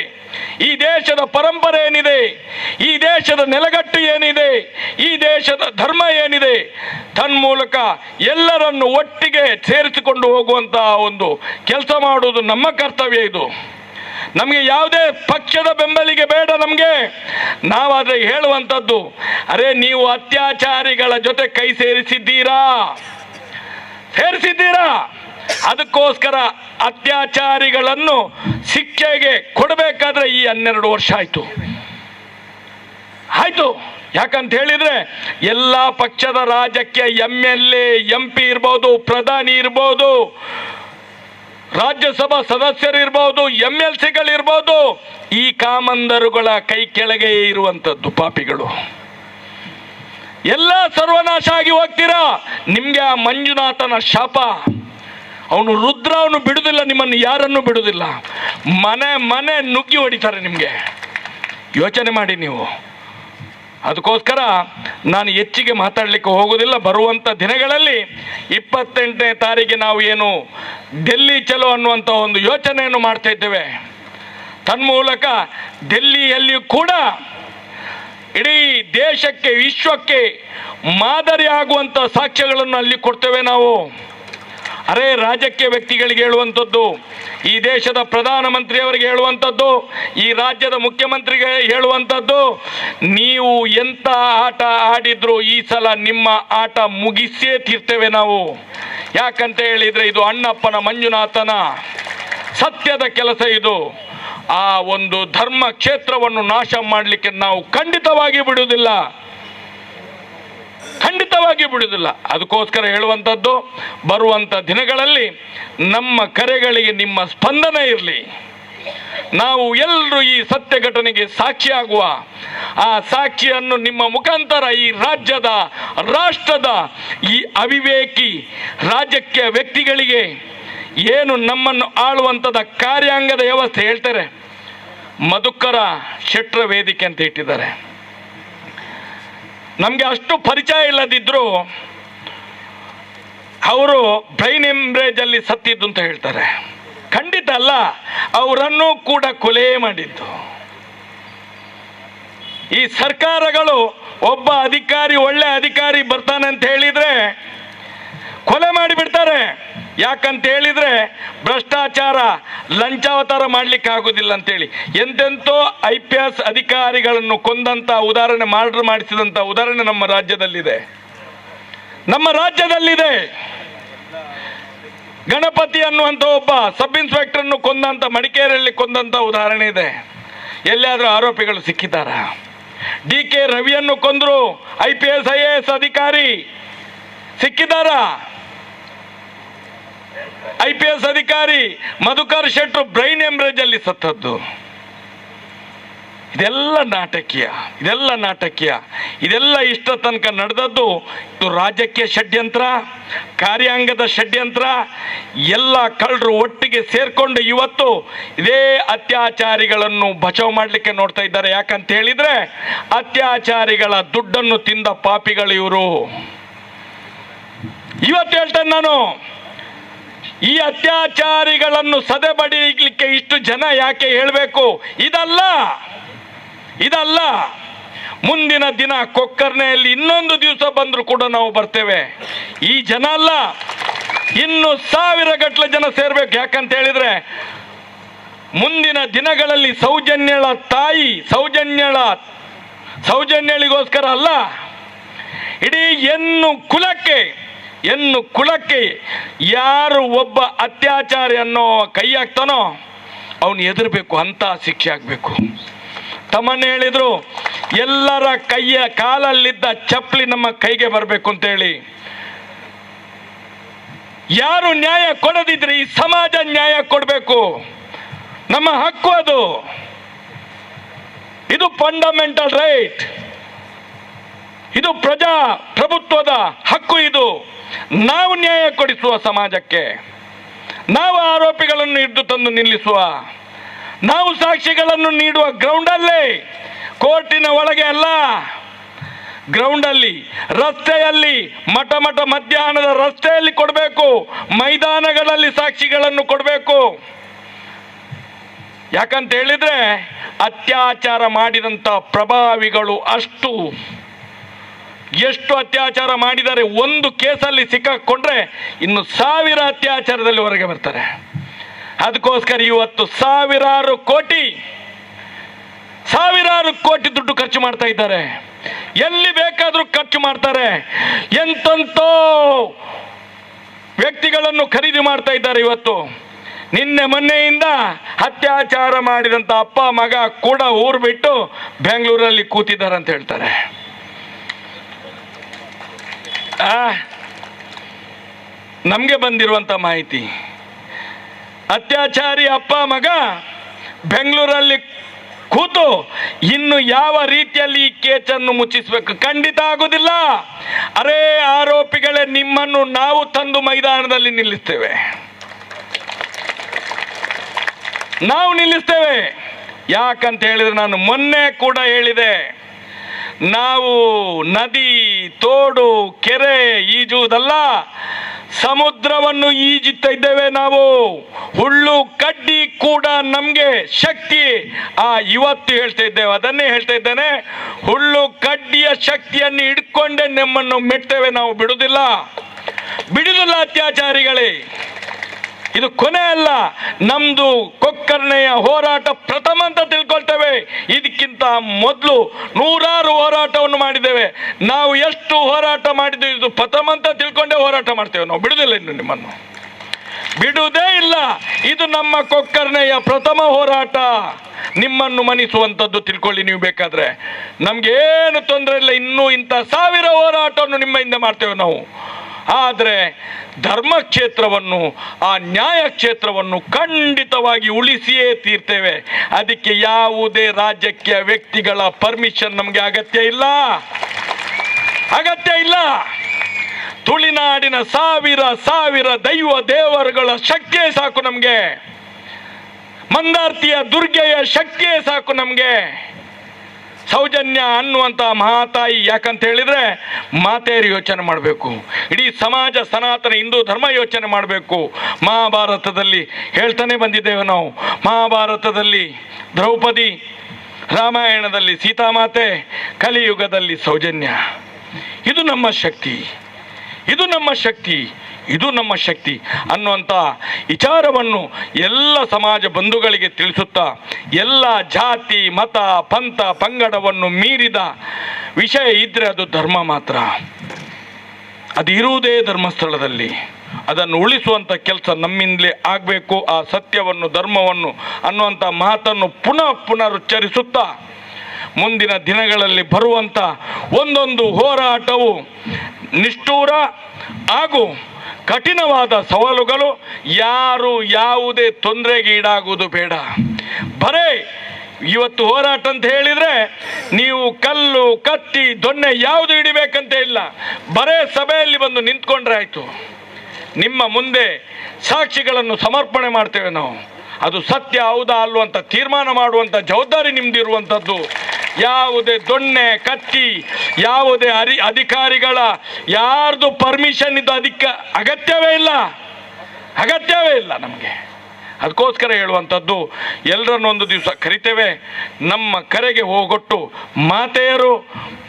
[SPEAKER 1] ಈ ದೇಶದ ಪರಂಪರೆ ಏನಿದೆ, ಈ ದೇಶದ ನೆಲಗಟ್ಟು ಏನಿದೆ, ಈ ದೇಶದ ಧರ್ಮ ಏನಿದೆ, ತನ್ಮೂಲಕ ಎಲ್ಲರನ್ನು ಒಟ್ಟಿಗೆ ಸೇರಿಸಿಕೊಂಡು ಹೋಗುವಂತಹ ಒಂದು ಕೆಲಸ ಮಾಡುವುದು ನಮ್ಮ ಕರ್ತವ್ಯ ಇದು. ನಮಗೆ ಯಾವುದೇ ಪಕ್ಷದ ಬೆಂಬಲಿಗೆ ಬೇಡ ನಮಗೆ. ನಾವಾದ್ರೆ ಹೇಳುವಂಥದ್ದು, ಅರೆ ನೀವು ಅತ್ಯಾಚಾರಿಗಳ ಜೊತೆ ಕೈ ಸೇರಿಸಿದ್ದೀರಾ? ಸೇರಿಸಿದ್ದೀರಾ? ಅದಕ್ಕೋಸ್ಕರ ಅತ್ಯಾಚಾರಿಗಳನ್ನು ಶಿಕ್ಷೆಗೆ ಕೊಡಬೇಕಾದ್ರೆ ಈ ಹನ್ನೆರಡು ವರ್ಷ ಆಯಿತು. ಆಯ್ತು. ಯಾಕಂತ ಹೇಳಿದ್ರೆ ಎಲ್ಲ ಪಕ್ಷದ ರಾಜ್ಯಕ್ಕೆ M L A M P ಇರ್ಬೋದು, ಪ್ರಧಾನಿ ಇರ್ಬೋದು, ರಾಜ್ಯಸಭಾ ಸದಸ್ಯರಿರ್ಬೋದು ಎಂ ಎಲ್ ಸಿಗಳಿರ್ಬೋದು ಈ ಕಾಮಂದರುಗಳ ಕೈ ಕೆಳಗೆ ಇರುವಂಥದ್ದು ಪಾಪಿಗಳು. ಎಲ್ಲ ಸರ್ವನಾಶ ಆಗಿ ಹೋಗ್ತೀರಾ? ನಿಮ್ಗೆ ಆ ಮಂಜುನಾಥನ ಶಾಪ. ಅವನು ರುದ್ರ, ಅವನು ಬಿಡುದಿಲ್ಲ, ನಿಮ್ಮನ್ನು ಯಾರನ್ನು ಬಿಡುದಿಲ್ಲ. ಮನೆ ಮನೆ ನುಗ್ಗಿ ಹೊಡಿತಾರೆ ನಿಮಗೆ. ಯೋಚನೆ ಮಾಡಿ ನೀವು. ಅದಕ್ಕೋಸ್ಕರ ನಾನು ಹೆಚ್ಚಿಗೆ ಮಾತಾಡಲಿಕ್ಕೆ ಹೋಗುವುದಿಲ್ಲ ಬರುವಂಥ ದಿನಗಳಲ್ಲಿ ಇಪ್ಪತ್ತೆಂಟನೇ ತಾರೀಕಿಗೆ ನಾವು ಏನು ಡೆಲ್ಲಿ ಚಲೋ ಅನ್ನುವಂಥ ಒಂದು ಯೋಚನೆಯನ್ನು ಮಾಡ್ತಾ ಇದ್ದೇವೆ. ತನ್ಮೂಲಕ ಡೆಲ್ಲಿಯಲ್ಲಿಯೂ ಕೂಡ ಇಡೀ ದೇಶಕ್ಕೆ, ವಿಶ್ವಕ್ಕೆ ಮಾದರಿ ಆಗುವಂಥ ಸಾಕ್ಷ್ಯಗಳನ್ನು ಅಲ್ಲಿ ಕೊಡ್ತೇವೆ ನಾವು. ಅರೆ ರಾಜಕೀಯ ವ್ಯಕ್ತಿಗಳಿಗೆ ಹೇಳುವಂಥದ್ದು, ಈ ದೇಶದ ಪ್ರಧಾನಮಂತ್ರಿಯವರಿಗೆ ಹೇಳುವಂಥದ್ದು, ಈ ರಾಜ್ಯದ ಮುಖ್ಯಮಂತ್ರಿಗೆ ಹೇಳುವಂಥದ್ದು, ನೀವು ಎಂಥ ಆಟ ಆಡಿದ್ರು ಈ ಸಲ ನಿಮ್ಮ ಆಟ ಮುಗಿಸೇ ತೀರ್ತೇವೆ ನಾವು. ಯಾಕಂತ ಹೇಳಿದರೆ ಇದು ಅಣ್ಣಪ್ಪನ ಮಂಜುನಾಥನ ಸತ್ಯದ ಕೆಲಸ ಇದು. ಆ ಒಂದು ಧರ್ಮ ಕ್ಷೇತ್ರವನ್ನು ನಾಶ ಮಾಡಲಿಕ್ಕೆ ನಾವು ಖಂಡಿತವಾಗಿ ಬಿಡುವುದಿಲ್ಲ. ಖಂಡಿತವಾಗಿ ಬಿಡುವುದಿಲ್ಲ. ಅದಕ್ಕೋಸ್ಕರ ಹೇಳುವಂಥದ್ದು, ಬರುವಂಥ ದಿನಗಳಲ್ಲಿ ನಮ್ಮ ಕರೆಗಳಿಗೆ ನಿಮ್ಮ ಸ್ಪಂದನೆ ಇರಲಿ. ನಾವು ಎಲ್ಲರೂ ಈ ಸತ್ಯ ಘಟನೆಗೆ ಸಾಕ್ಷಿಯಾಗುವ, ಆ ಸಾಕ್ಷಿಯನ್ನು ನಿಮ್ಮ ಮುಖಾಂತರ ಈ ರಾಜ್ಯದ, ರಾಷ್ಟ್ರದ ಈ ಅವಿವೇಕಿ ರಾಜಕೀಯ ವ್ಯಕ್ತಿಗಳಿಗೆ ಏನು ನಮ್ಮನ್ನು ಆಳುವಂಥದ ಕಾರ್ಯಾಂಗದ ವ್ಯವಸ್ಥೆ ಹೇಳ್ತಾರೆ. ಮಧುಕರ ಶೆಟ್ರ ವೇದಿಕೆ ಅಂತ ಇಟ್ಟಿದ್ದಾರೆ. ನಮಗೆ ಅಷ್ಟು ಪರಿಚಯ ಇಲ್ಲದಿದ್ದರೂ ಅವರು ಬ್ರೈನ್ ಎಂಬ್ರೇಜಲ್ಲಿ ಸತ್ತಿದ್ದು ಅಂತ ಹೇಳ್ತಾರೆ. ಖಂಡಿತ ಅಲ್ಲ, ಅವರನ್ನು ಕೂಡ ಕೊಲೆ ಮಾಡಿದ್ದು. ಈ ಸರ್ಕಾರಗಳು ಒಬ್ಬ ಅಧಿಕಾರಿ ಒಳ್ಳೆ ಅಧಿಕಾರಿ ಬರ್ತಾನೆ ಅಂತ ಹೇಳಿದ್ರೆ ಕೊಲೆ ಮಾಡಿಬಿಡ್ತಾರೆ. ಯಾಕಂತ ಹೇಳಿದ್ರೆ ಭ್ರಷ್ಟಾಚಾರ ಲಂಚಾವತಾರ ಮಾಡ್ಲಿಕ್ಕೆ ಆಗುದಿಲ್ಲ ಅಂತೇಳಿ. ಎಂತೆಂತೋ ಐ ಪಿ ಎಸ್ ಅಧಿಕಾರಿಗಳನ್ನು ಕೊಂದಂತ ಉದಾಹರಣೆ ಮಾರ್ಡರ್ ಮಾಡಿಸಿದಂತ ಉದಾಹರಣೆ ನಮ್ಮ ರಾಜ್ಯದಲ್ಲಿದೆ. ನಮ್ಮ ರಾಜ್ಯದಲ್ಲಿದೆ. ಗಣಪತಿ ಅನ್ನುವಂಥ ಒಬ್ಬ ಸಬ್ ಇನ್ಸ್ಪೆಕ್ಟರ್ ಅನ್ನು ಕೊಂದಂತ, ಮಡಿಕೇರಿಯಲ್ಲಿ ಕೊಂದಂತ ಉದಾಹರಣೆ ಇದೆ. ಎಲ್ಲಿಯಾದರೂ ಆರೋಪಿಗಳು ಸಿಕ್ಕಿದ್ದಾರ? ಡಿ ಕೆ ರವಿಯನ್ನು ಕೊಂದರು I P S, I A S ಅಧಿಕಾರಿ ಸಿಕ್ಕಿದ್ದಾರಾ? ಐ ಪಿ ಎಸ್ ಅಧಿಕಾರಿ ಮಧುಕರ್ ಶೆಟ್ಟರು ಬ್ರೈನ್ ಎಂಬ್ರೇಜ್ ಅಲ್ಲಿ ಸತ್ತದ್ದು. ಇದೆಲ್ಲ ನಾಟಕೀಯ ಇದೆಲ್ಲ ನಾಟಕೀಯ. ಇದೆಲ್ಲ ಇಷ್ಟ ತನಕ ನಡೆದದ್ದು ಇದು ರಾಜಕೀಯ ಷಡ್ಯಂತ್ರ, ಕಾರ್ಯಾಂಗದ ಷಡ್ಯಂತ್ರ. ಎಲ್ಲ ಕಳ್ಳರು ಒಟ್ಟಿಗೆ ಸೇರ್ಕೊಂಡು ಇವತ್ತು ಇದೇ ಅತ್ಯಾಚಾರಿಗಳನ್ನು ಬಚಾವ್ ಮಾಡಲಿಕ್ಕೆ ನೋಡ್ತಾ ಇದ್ದಾರೆ. ಯಾಕಂತ ಹೇಳಿದ್ರೆ ಅತ್ಯಾಚಾರಿಗಳ ದುಡ್ಡನ್ನು ತಿಂದ ಪಾಪಿಗಳು ಇವರು. ಇವತ್ತು ಹೇಳ್ತೇನೆ ನಾನು. ಈ ಅತ್ಯಾಚಾರಿಗಳನ್ನು ಸದೆಬಡಿಯಲಿಕ್ಕೆ ಇಷ್ಟು ಜನ ಯಾಕೆ ಹೇಳಬೇಕು? ಇದಲ್ಲ. ಇದಲ್ಲ. ಮುಂದಿನ ದಿನ ಕೊಕ್ಕರ್ನೆಯಲ್ಲಿ ಇನ್ನೊಂದು ದಿವಸ ಬಂದರೂ ಕೂಡ ನಾವು ಬರ್ತೇವೆ. ಈ ಜನ ಅಲ್ಲ. ಇನ್ನು ಸಾವಿರ ಗಟ್ಟಲೆ ಜನ ಸೇರ್ಬೇಕು. ಯಾಕಂತ ಹೇಳಿದ್ರೆ, ಮುಂದಿನ ದಿನಗಳಲ್ಲಿ ಸೌಜನ್ಯಳ ತಾಯಿ, ಸೌಜನ್ಯಳ, ಸೌಜನ್ಯಳಿಗೋಸ್ಕರ ಅಲ್ಲ. ಇಡೀ ಹೆಣ್ಣು ಕುಲಕ್ಕೆ ಹೆಣ್ಣು ಕುಲಕ್ಕೆ ಯಾರು ಒಬ್ಬ ಅತ್ಯಾಚಾರಿ ಅನ್ನೋ ಕೈ ಹಾಕ್ತಾನೋ ಅವನು ಎದುರಬೇಕು ಅಂತ ಶಿಕ್ಷೆ ಆಗಬೇಕು ತಮ್ಮನ್ನ ಹೇಳಿದ್ರು, ಎಲ್ಲರ ಕೈಯ ಕಾಲಲ್ಲಿದ್ದ ಚಪ್ಪಲಿ ನಮ್ಮ ಕೈಗೆ ಬರಬೇಕು ಅಂತೇಳಿ. ಯಾರು ನ್ಯಾಯ ಕೊಡದಿದ್ರೆ ಈ ಸಮಾಜ ನ್ಯಾಯ ಕೊಡಬೇಕು. ನಮ್ಮ ಹಕ್ಕು ಅದು. ಇದು ಫಂಡಮೆಂಟಲ್ ರೈಟ್ ಇದು ಪ್ರಜಾ ಪ್ರಭುತ್ವದ ನಾವು ನ್ಯಾಯ ಕೊಡಿಸುವ ಸಮಾಜಕ್ಕೆ, ನಾವು ಆರೋಪಿಗಳನ್ನು ಹಿಡಿದು ತಂದು ನಿಲ್ಲಿಸುವ, ನಾವು ಸಾಕ್ಷಿಗಳನ್ನು ನೀಡುವ ಗ್ರೌಂಡಲ್ಲೇ, ಕೋರ್ಟಿನ ಒಳಗೆ ಅಲ್ಲ, ಗ್ರೌಂಡಲ್ಲಿ, ರಸ್ತೆಯಲ್ಲಿ, ಮಠ ಮಠ ಮಧ್ಯಾಹ್ನದ ರಸ್ತೆಯಲ್ಲಿ ಕೊಡಬೇಕು, ಮೈದಾನಗಳಲ್ಲಿ ಸಾಕ್ಷಿಗಳನ್ನು ಕೊಡಬೇಕು. ಯಾಕಂತ ಹೇಳಿದ್ರೆ ಅತ್ಯಾಚಾರ ಮಾಡಿದಂಥ ಪ್ರಭಾವಿಗಳು ಅಷ್ಟು. ಎಷ್ಟು ಅತ್ಯಾಚಾರ ಮಾಡಿದ್ದಾರೆ ಒಂದು ಕೇಸಲ್ಲಿ ಸಿಕ್ಕಾಕೊಂಡ್ರೆ ಇನ್ನು ಸಾವಿರ ಅತ್ಯಾಚಾರದಲ್ಲಿ ಹೊರಗೆ ಬರ್ತಾರೆ. ಅದಕ್ಕೋಸ್ಕರ ಇವತ್ತು ಸಾವಿರಾರು ಕೋಟಿ ಸಾವಿರಾರು ಕೋಟಿ ದುಡ್ಡು ಖರ್ಚು ಮಾಡ್ತಾ ಇದ್ದಾರೆ. ಎಲ್ಲಿ ಬೇಕಾದರೂ ಖರ್ಚು ಮಾಡ್ತಾರೆ. ಎಂತಂತೋ ವ್ಯಕ್ತಿಗಳನ್ನು ಖರೀದಿ ಮಾಡ್ತಾ ಇದ್ದಾರೆ ಇವತ್ತು. ನಿನ್ನೆ ಮೊನ್ನೆಯಿಂದ ಅತ್ಯಾಚಾರ ಮಾಡಿದಂಥ ಅಪ್ಪ ಮಗ ಕೂಡ ಊರು ಬಿಟ್ಟು ಬೆಂಗಳೂರಲ್ಲಿ ಕೂತಿದ್ದಾರೆ ಅಂತ ಹೇಳ್ತಾರೆ. ನಮಗೆ ಬಂದಿರುವಂಥ ಮಾಹಿತಿ. ಅತ್ಯಾಚಾರಿ ಅಪ್ಪ ಮಗ ಬೆಂಗಳೂರಲ್ಲಿ ಕೂತು ಇನ್ನು ಯಾವ ರೀತಿಯಲ್ಲಿ ಈ ಕೇಚನ್ನು ಮುಚ್ಚಿಸಬೇಕು ಖಂಡಿತ ಆಗುವುದಿಲ್ಲ ಅರೇ ಆರೋಪಿಗಳೇ ನಿಮ್ಮನ್ನು ನಾವು ತಂದು ಮೈದಾನದಲ್ಲಿ ನಿಲ್ಲಿಸ್ತೇವೆ. ನಾವು ನಿಲ್ಲಿಸ್ತೇವೆ. ಯಾಕಂತ ಹೇಳಿದ್ರೆ ನಾನು ಮೊನ್ನೆ ಕೂಡ ಹೇಳಿದೆ. ನಾವು ನದಿ, ತೋಡು, ಕೆರೆ ಈಜುವುದಲ್ಲ, ಸಮುದ್ರವನ್ನು ಈಜುತ್ತಾ ಇದ್ದೇವೆ ನಾವು. ಹುಳ್ಳು ಕಡ್ಡಿ ಕೂಡ ನಮಗೆ ಶಕ್ತಿ. ಆ, ಇವತ್ತು ಹೇಳ್ತಾ ಇದ್ದೇವೆ, ಅದನ್ನೇ ಹೇಳ್ತಾ ಇದ್ದೇನೆ. ಹುಳ್ಳು ಕಡ್ಡಿಯ ಶಕ್ತಿಯನ್ನು ಹಿಡ್ಕೊಂಡೆ ನಮ್ಮನ್ನು ಮೆಟ್ತೇವೆ ನಾವು. ಬಿಡುವುದಿಲ್ಲ. ಬಿಡುವುದಿಲ್ಲ ಅತ್ಯಾಚಾರಿಗಳೇ. ಇದು ಕೊನೆ ಅಲ್ಲ. ನಮ್ದು ಕೊಕ್ಕರ್ಣೆಯ ಹೋರಾಟ ಪ್ರಥಮ ಅಂತ ತಿಳ್ಕೊಳ್ತೇವೆ. ಇದಕ್ಕಿಂತ ಮೊದಲು ನೂರಾರು ಹೋರಾಟವನ್ನು ಮಾಡಿದ್ದೇವೆ. ನಾವು ಎಷ್ಟು ಹೋರಾಟ ಮಾಡಿದ್ದೇವೆ ಇದು ಪ್ರಥಮ ಅಂತ ತಿಳ್ಕೊಂಡೇ ಹೋರಾಟ ಮಾಡ್ತೇವೆ ನಾವು. ಬಿಡುವುದಿಲ್ಲ ಇನ್ನು ನಿಮ್ಮನ್ನು. ಬಿಡುವುದೇ ಇಲ್ಲ. ಇದು ನಮ್ಮ ಕೊಕ್ಕರ್ಣೆಯ ಪ್ರಥಮ ಹೋರಾಟ. ನಿಮ್ಮನ್ನು ಮನಿಸುವಂಥದ್ದು ತಿಳ್ಕೊಳ್ಳಿ ನೀವು ಬೇಕಾದ್ರೆ. ನಮ್ಗೆ ಏನು ತೊಂದರೆ ಇಲ್ಲ. ಇನ್ನೂ ಇಂಥ ಸಾವಿರ ಹೋರಾಟವನ್ನು ನಿಮ್ಮಿಂದ ಮಾಡ್ತೇವೆ ನಾವು. ಆದರೆ ಧರ್ಮಕ್ಷೇತ್ರವನ್ನು, ಆ ನ್ಯಾಯ ಕ್ಷೇತ್ರವನ್ನು ಖಂಡಿತವಾಗಿ ಉಳಿಸಿಯೇ ತೀರ್ತೇವೆ. ಅದಕ್ಕೆ ಯಾವುದೇ ರಾಜಕೀಯ ವ್ಯಕ್ತಿಗಳ ಪರ್ಮಿಷನ್ ನಮಗೆ ಅಗತ್ಯ ಇಲ್ಲ. ಅಗತ್ಯ ಇಲ್ಲ. ತುಳಿನಾಡಿನ ಸಾವಿರ ಸಾವಿರ ದೈವ ದೇವರುಗಳ ಶಕ್ತಿಯೇ ಸಾಕು ನಮಗೆ. ಮಂದಾರ್ತಿಯ ದುರ್ಗೆಯ ಶಕ್ತಿಯೇ ಸಾಕು ನಮಗೆ. ಸೌಜನ್ಯ ಅನ್ನುವಂಥ ಮಹಾತಾಯಿ ಯಾಕಂತ ಹೇಳಿದ್ರೆ ಮಾತೆಯರು ಯೋಚನೆ ಮಾಡಬೇಕು. ಇಡೀ ಸಮಾಜ, ಸನಾತನ, ಹಿಂದೂ ಧರ್ಮ ಯೋಚನೆ ಮಾಡಬೇಕು. ಮಹಾಭಾರತದಲ್ಲಿ ಹೇಳ್ತಾನೆ ಬಂದಿದ್ದೇವೆ ನಾವು. ಮಹಾಭಾರತದಲ್ಲಿ ದ್ರೌಪದಿ, ರಾಮಾಯಣದಲ್ಲಿ ಸೀತಾಮಾತೆ, ಕಲಿಯುಗದಲ್ಲಿ ಸೌಜನ್ಯ. ಇದು ನಮ್ಮ ಶಕ್ತಿ. ಇದು ನಮ್ಮ ಶಕ್ತಿ. ಇದು ನಮ್ಮ ಶಕ್ತಿ ಅನ್ನುವಂಥ ವಿಚಾರವನ್ನು ಎಲ್ಲ ಸಮಾಜ ಬಂಧುಗಳಿಗೆ ತಿಳಿಸುತ್ತಾ ಎಲ್ಲ ಜಾತಿ, ಮತ, ಪಂಥ, ಪಂಗಡವನ್ನು ಮೀರಿದ ವಿಷಯ ಇದ್ದರೆ ಅದು ಧರ್ಮ ಮಾತ್ರ. ಅದು ಇರುವುದೇ ಧರ್ಮಸ್ಥಳದಲ್ಲಿ. ಅದನ್ನು ಉಳಿಸುವಂಥ ಕೆಲಸ ನಮ್ಮಿಂದಲೇ ಆಗಬೇಕು, ಆ ಸತ್ಯವನ್ನು, ಧರ್ಮವನ್ನು ಅನ್ನುವಂಥ ಮಾತನ್ನು ಪುನಃ ಪುನರುಚ್ಚರಿಸುತ್ತಾ ಮುಂದಿನ ದಿನಗಳಲ್ಲಿ ಬರುವಂಥ ಒಂದೊಂದು ಹೋರಾಟವು ನಿಷ್ಠೂರ ಹಾಗೂ ಕಠಿಣವಾದ ಸವಾಲುಗಳು, ಯಾರು ಯಾವುದೇ ತೊಂದರೆಗೆ ಈಡಾಗುವುದು ಬೇಡ. ಬರೇ, ಇವತ್ತು ಹೋರಾಟ ಅಂತ ಹೇಳಿದ್ರೆ, ನೀವು ಕಲ್ಲು, ಕತ್ತಿ, ದೊಣ್ಣೆ ಯಾವುದು ಹಿಡಿಬೇಕಂತ ಇಲ್ಲ. ಬರೇ ಸಭೆಯಲ್ಲಿ ಬಂದು ನಿಂತ್ಕೊಂಡ್ರೆ ಆಯಿತು. ನಿಮ್ಮ ಮುಂದೆ ಸಾಕ್ಷಿಗಳನ್ನು ಸಮರ್ಪಣೆ ಮಾಡ್ತೇವೆ ನಾವು. ಅದು ಸತ್ಯ, ಹೌದಾ ಅಲ್ವಂತ ತೀರ್ಮಾನ ಮಾಡುವಂಥ ಜವಾಬ್ದಾರಿ ನಿಮ್ದಿರುವಂಥದ್ದು ಯಾವುದೇ ದೊಣ್ಣೆ, ಕತ್ತಿ, ಯಾವುದೇ ಅರಿ, ಅಧಿಕಾರಿಗಳ ಯಾರ್ದು ಪರ್ಮಿಷನ್ ಇದು ಅದಕ್ಕೆ ಅಗತ್ಯವೇ ಇಲ್ಲ. ಅಗತ್ಯವೇ ಇಲ್ಲ ನಮಗೆ. ಅದಕ್ಕೋಸ್ಕರ ಹೇಳುವಂಥದ್ದು ಎಲ್ಲರನ್ನೊಂದು ದಿವಸ ಕರಿತೇವೆ. ನಮ್ಮ ಕರೆಗೆ ಹೋಗೊಟ್ಟು ಮಾತೆಯರು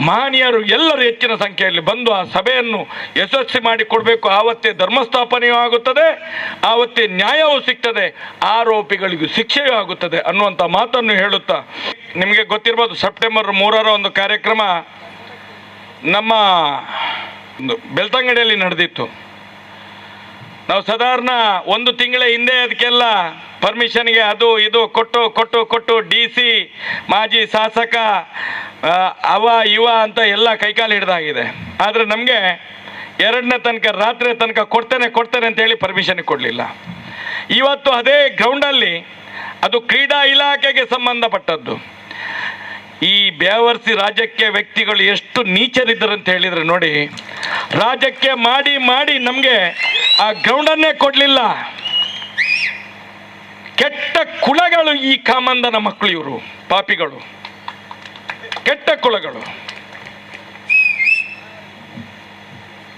[SPEAKER 1] ಮಾನಿಯರು ಎಲ್ಲರೂ ಹೆಚ್ಚಿನ ಸಂಖ್ಯೆಯಲ್ಲಿ ಬಂದು ಆ ಸಭೆಯನ್ನು ಯಶಸ್ವಿ ಮಾಡಿಕೊಡಬೇಕು. ಆವತ್ತೇ ಧರ್ಮಸ್ಥಾಪನೆಯೂ ಆಗುತ್ತದೆ, ಆವತ್ತೇ ನ್ಯಾಯವೂ ಸಿಗ್ತದೆ, ಆರೋಪಿಗಳಿಗೂ ಶಿಕ್ಷೆಯೂ ಆಗುತ್ತದೆ ಅನ್ನುವಂಥ ಮಾತನ್ನು ಹೇಳುತ್ತಾ. ನಿಮಗೆ ಗೊತ್ತಿರ್ಬೋದು, ಸೆಪ್ಟೆಂಬರ್ ಮೂರರ ಒಂದು ಕಾರ್ಯಕ್ರಮ ನಮ್ಮ ಬೆಳ್ತಂಗಡಿಯಲ್ಲಿ ನಡೆದಿತ್ತು. ನಾವು ಸಾಧಾರಣ ಒಂದು ತಿಂಗಳ ಹಿಂದೆ ಅದಕ್ಕೆಲ್ಲ ಪರ್ಮಿಷನ್ಗೆ ಅದು ಇದು ಕೊಟ್ಟು ಕೊಟ್ಟು ಕೊಟ್ಟು ಡಿ ಸಿ ಮಾಜಿ ಶಾಸಕ ಅವ, ಇವ ಅಂತ ಎಲ್ಲ ಕೈಕಾಲು ಹಿಡ್ದಾಗಿದೆ. ಆದರೆ ನಮಗೆ ಎರಡನೇ ತನಕ, ರಾತ್ರಿ ತನಕ ಕೊಡ್ತೇನೆ ಕೊಡ್ತೇನೆ ಅಂತ ಹೇಳಿ ಪರ್ಮಿಷನ್ ಕೊಡಲಿಲ್ಲ. ಇವತ್ತು ಅದೇ ಗ್ರೌಂಡಲ್ಲಿ ಅದು ಕ್ರೀಡಾ ಇಲಾಖೆಗೆ ಸಂಬಂಧಪಟ್ಟದ್ದು. ಈ ಬೇವರ್ಸಿ ರಾಜಕೀಯ ವ್ಯಕ್ತಿಗಳು ಎಷ್ಟು ನೀಚರಿದ್ದರು ಅಂತ ಹೇಳಿದ್ರೆ ನೋಡಿ ರಾಜ್ಯಕ್ಕೆ ಮಾಡಿ ಮಾಡಿ ನಮಗೆ ಆ ಗ್ರೌಂಡನ್ನೇ ಕೊಡಲಿಲ್ಲ. ಕೆಟ್ಟ ಕುಳಗಳು ಈ ಕಾಮಂದನ ಮಕ್ಕಳು ಇವರು, ಪಾಪಿಗಳು. ಕೆಟ್ಟ ಕುಳಗಳು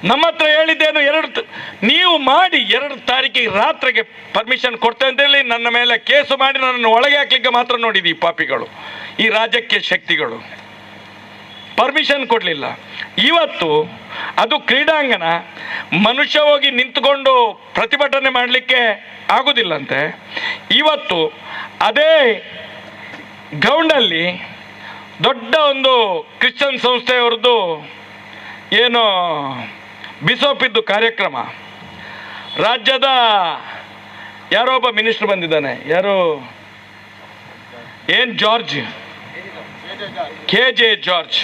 [SPEAKER 1] ನಮ್ಮ ಹತ್ರ ಹೇಳಿದ್ದೇನು ಎರಡು ನೀವು ಮಾಡಿ ಎರಡು ತಾರೀಕಿಗೆ ರಾತ್ರಿಗೆ ಪರ್ಮಿಷನ್ ಕೊಡ್ತೇವೆ ಅಂತೇಳಿ ನನ್ನ ಮೇಲೆ ಕೇಸು ಮಾಡಿ ನನ್ನನ್ನು ಒಳಗೆ ಹಾಕ್ಲಿಕ್ಕೆ ಮಾತ್ರ ನೋಡಿದೆ ಈ ಪಾಪಿಗಳು, ಈ ರಾಜಕೀಯ ಶಕ್ತಿಗಳು. ಪರ್ಮಿಷನ್ ಕೊಡಲಿಲ್ಲ. ಇವತ್ತು ಅದು ಕ್ರೀಡಾಂಗಣ, ಮನುಷ್ಯ ಹೋಗಿ ನಿಂತ್ಕೊಂಡು ಪ್ರತಿಭಟನೆ ಮಾಡಲಿಕ್ಕೆ ಆಗುವುದಿಲ್ಲಂತೆ ಇವತ್ತು ಅದೇ ಗ್ರೌಂಡಲ್ಲಿ ದೊಡ್ಡ ಒಂದು ಕ್ರಿಶ್ಚಿಯನ್ ಸಂಸ್ಥೆಯವ್ರದ್ದು ಏನು ಬಿಸೋಪಿದ್ದು ಕಾರ್ಯಕ್ರಮ. ರಾಜ್ಯದ ಯಾರೋ ಒಬ್ಬ ಮಿನಿಸ್ಟರ್ ಬಂದಿದ್ದಾನೆ. ಯಾರು? ಏನ್ George? K J George.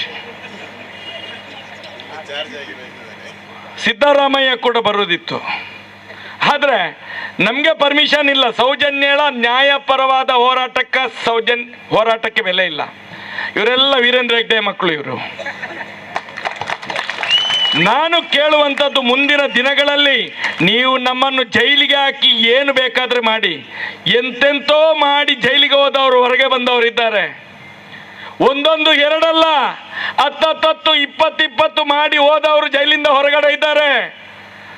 [SPEAKER 1] Siddaramaiah ಕೂಡ ಬರೋದಿತ್ತು. ಆದರೆ ನಮಗೆ ಪರ್ಮಿಷನ್ ಇಲ್ಲ. ಸೌಜನ್ಯಳ ನ್ಯಾಯಪರವಾದ ಹೋರಾಟಕ್ಕೆ ಸೌಜನ್ಯ ಹೋರಾಟಕ್ಕೆ ಬೆಲೆ ಇಲ್ಲ. ಇವರೆಲ್ಲ ವೀರೇಂದ್ರ ಹೆಗ್ಡೆ ಮಕ್ಕಳು ಇವರು. ನಾನು ಕೇಳುವಂಥದ್ದು ಮುಂದಿನ ದಿನಗಳಲ್ಲಿ ನೀವು ನಮ್ಮನ್ನು ಜೈಲಿಗೆ ಹಾಕಿ ಏನು ಬೇಕಾದರೆ ಮಾಡಿ. ಎಂತೆಂತೋ ಮಾಡಿ ಜೈಲಿಗೆ ಹೋದವರು ಹೊರಗೆ ಬಂದವರು ಇದ್ದಾರೆ. ಒಂದೊಂದು ಎರಡಲ್ಲ ಹತ್ತತ್ತು ಇಪ್ಪತ್ತಿಪ್ಪತ್ತು ಮಾಡಿ ಹೋದವರು ಜೈಲಿಂದ ಹೊರಗಡೆ ಇದ್ದಾರೆ.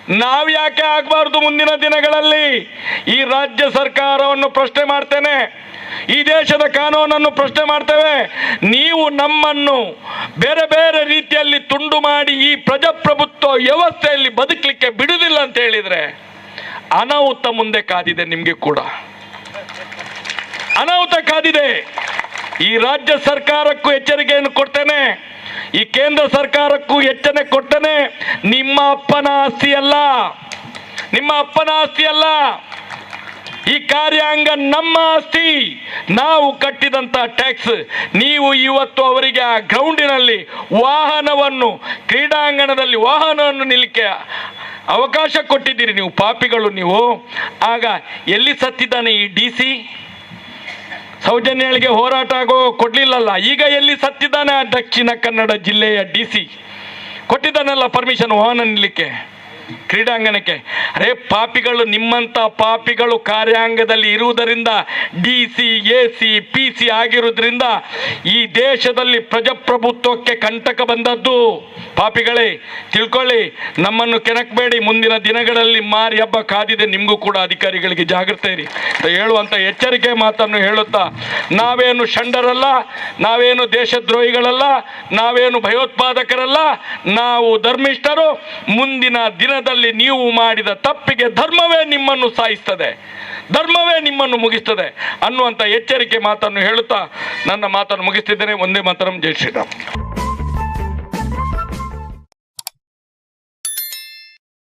[SPEAKER 1] ನಾವು ಯಾಕೆ ಆಗಬಾರ್ದು ಮುಂದಿನ ದಿನಗಳಲ್ಲಿ? ಈ ರಾಜ್ಯ ಸರ್ಕಾರವನ್ನು ಪ್ರಶ್ನೆ ಮಾಡ್ತೇನೆ. ಈ ದೇಶದ ಕಾನೂನನ್ನು ಪ್ರಶ್ನೆ ಮಾಡ್ತೇವೆ. ನೀವು ನಮ್ಮನ್ನು ಬೇರೆ ಬೇರೆ ರೀತಿಯಲ್ಲಿ ತುಂಡು ಮಾಡಿ ಈ ಪ್ರಜಾಪ್ರಭುತ್ವ ವ್ಯವಸ್ಥೆಯಲ್ಲಿ ಬದುಕಲಿಕ್ಕೆ ಬಿಡುವುದಿಲ್ಲ ಅಂತ ಹೇಳಿದ್ರೆ ಅನಾಹುತ ಮುಂದೆ ಕಾದಿದೆ ನಿಮಗೆ ಕೂಡ. ಅನಾಹುತ ಕಾದಿದೆ. ಈ ರಾಜ್ಯ ಸರ್ಕಾರಕ್ಕೂ ಎಚ್ಚರಿಕೆಯನ್ನು ಕೊಡ್ತೇನೆ. ಈ ಕೇಂದ್ರ ಸರ್ಕಾರಕ್ಕೂ ಎಚ್ಚರಿಕೆ ಕೊಡ್ತೇನೆ. ನಿಮ್ಮ ಅಪ್ಪನ ಆಸ್ತಿ ಅಲ್ಲ. ನಿಮ್ಮ ಅಪ್ಪನ ಆಸ್ತಿ ಅಲ್ಲ. ಈ ಕಾರ್ಯಾಂಗ ನಮ್ಮ ಆಸ್ತಿ. ನಾವು ಕಟ್ಟಿದಂತ ಟ್ಯಾಕ್ಸ್, ನೀವು ಇವತ್ತು ಅವರಿಗೆ ಆ ಗ್ರೌಂಡಿನಲ್ಲಿ ವಾಹನವನ್ನು, ಕ್ರೀಡಾಂಗಣದಲ್ಲಿ ವಾಹನವನ್ನು ನಿಲ್ಲಿಕ್ಕೆ ಅವಕಾಶ ಕೊಟ್ಟಿದ್ದೀರಿ. ನೀವು ಪಾಪಿಗಳು ನೀವು. ಆಗ ಎಲ್ಲಿ ಸತ್ತಿದ್ದಾನೆ ಈ ಡಿ ಸಿ? ಸೌಜನ್ಯಗಳಿಗೆ ಹೋರಾಟ ಆಗೋ ಕೊಡ್ಲಿಲ್ಲಲ್ಲ. ಈಗ ಎಲ್ಲಿ ಸತ್ತಿದ್ದಾನೆ ದಕ್ಷಿಣ ಕನ್ನಡ ಜಿಲ್ಲೆಯ ಡಿ ಸಿ? ಕೊಟ್ಟಿದ್ದಾನಲ್ಲ ಪರ್ಮಿಷನ್ ವಾಹನ ನಿಲ್ಲಿಕ್ಕೆ. ಕ್ರೀಡಾಂಗಣಕ್ಕೆ. ಅರೇ, ಪಾಪಿಗಳು ನಿಮ್ಮಂಥ ಪಾಪಿಗಳು ಕಾರ್ಯಾಂಗದಲ್ಲಿ ಇರುವುದರಿಂದ, D C, A C, P C ಆಗಿರುವುದರಿಂದ ಈ ದೇಶದಲ್ಲಿ ಪ್ರಜಾಪ್ರಭುತ್ವಕ್ಕೆ ಕಂಟಕ ಬಂದದ್ದು. ಪಾಪಿಗಳೇ, ತಿಳ್ಕೊಳ್ಳಿ, ನಮ್ಮನ್ನು ಕೆಣಕಬೇಡಿ. ಮುಂದಿನ ದಿನಗಳಲ್ಲಿ ಮಾರಿ ಹಬ್ಬ ಕಾದಿದೆ. ನಿಮಗೂ ಕೂಡ ಅಧಿಕಾರಿಗಳಿಗೆ ಜಾಗೃತೆ ಇರಿ ಹೇಳುವಂಥ ಎಚ್ಚರಿಕೆ ಮಾತನ್ನು ಹೇಳುತ್ತಾ, ನಾವೇನು ಷಂಡರಲ್ಲ, ನಾವೇನು ದೇಶದ್ರೋಹಿಗಳಲ್ಲ, ನಾವೇನು ಭಯೋತ್ಪಾದಕರಲ್ಲ, ನಾವು ಧರ್ಮಿಷ್ಠರು, ಮುಂದಿನ ದಿನದಲ್ಲಿ ನೀವು ಮಾಡಿದ ತಪ್ಪಿಗೆ ಧರ್ಮವೇ ನಿಮ್ಮನ್ನು ಸಾಯಿಸ್ತದೆ. ಧರ್ಮವೇ ನಿಮ್ಮನ್ನು ಮುಗಿಸ್ತದೆ ಅನ್ನುವಂಥ ಎಚ್ಚರಿಕೆ ಮಾತನ್ನು ಹೇಳುತ್ತಾ ನನ್ನ ಮಾತನ್ನು ಮುಗಿಸ್ತಿದ್ದೇನೆ. ಒಂದೇ ಮಾತರಂ, ಜೈ ಶ್ರೀರಾಮ್.